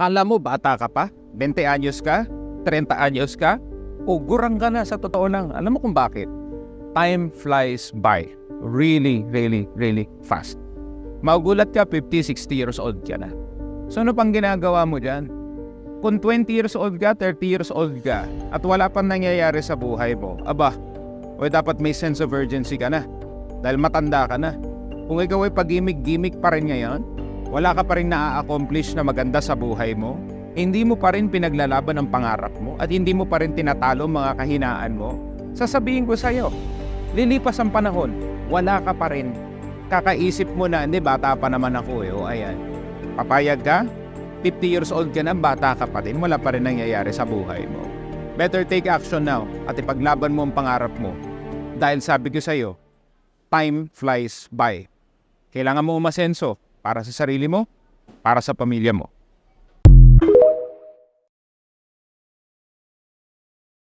Kala mo bata ka pa? 20 anyos ka? 30 anyos ka? O gurang ka na sa totoo lang. Alam mo kung bakit? Time flies by. Really, really, really fast. Magulat ka, 50, 60 years old ka na. So ano pang ginagawa mo dyan? Kung 20 years old ka, 30 years old ka, at wala pang nangyayari sa buhay mo, aba, o dapat may sense of urgency ka na. Dahil matanda ka na. Kung ikaw ay pag-gimmick-gimmick pa rin ngayon, wala ka pa rin na-accomplish na maganda sa buhay mo, hindi mo pa rin pinaglalaban ang pangarap mo, at hindi mo pa rin tinatalo mga kahinaan mo, sasabihin ko sa'yo, lilipas ang panahon, wala ka pa rin. Kakaisip mo na, hindi, bata pa naman ako eh, o ayan. Papayag ka, 50 years old ka na, bata ka pa din, wala pa rin nangyayari sa buhay mo. Better take action now at ipaglaban mo ang pangarap mo. Dahil sabi ko sa'yo, time flies by. Kailangan mo umasenso para sa sarili mo, para sa pamilya mo.